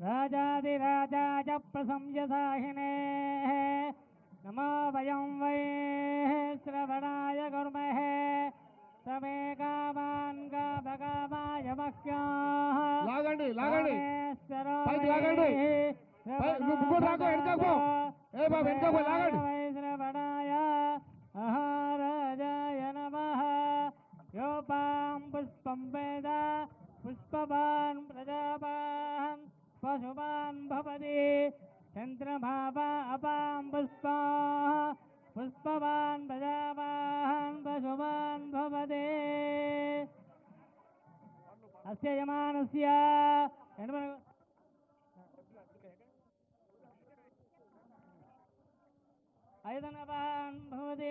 राजाधिराजाय प्रसंयसाहिने नमो वयं वै श्रवणाय कुर्महे समे कामान् कामकामाय मह्याः లాగండి లాగండి రామేశ్వరో పైకి లాగండి. వై పై- నువ్వు ముగ్గురు రాకు, వెనకకు పో. ఏ బాబు, వెనకకు పో, లాగండి. వై శ్రవణాయ మహారాజాయ నమః యోపాం పుష్పం వేద పుష్పవాన్ ప్రజాపాన్ पशुवान् भवति। चन्द्रभावा अपां पुष्पाः पुष्पवान् प्रजावान् पशुवान् भवते। अस्य यमानस्य अयतनवान् भवति।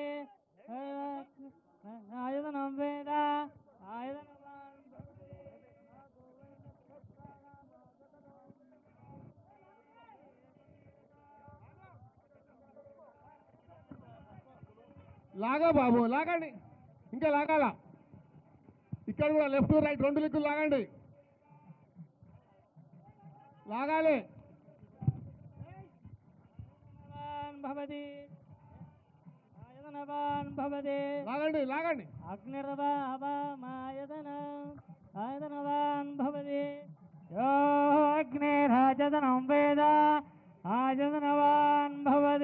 లాగా బాబు లాగండి. ఇంకా లాగాల? ఇక్కడ కూడా లెఫ్ట్ రైట్ రెండు దిక్కులు లాగండి. లాగాలి. భవతి. లాగండి లాగండి. భవతి. యో అగ్నిరాజతనం వేద ఆయతనవాన్ భవతి.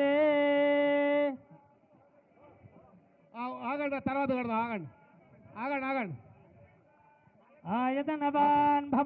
ఆగండి తర్వాత కడదాం ఆగండి. ఆగండి ఆగండి. ఆయతనవాన్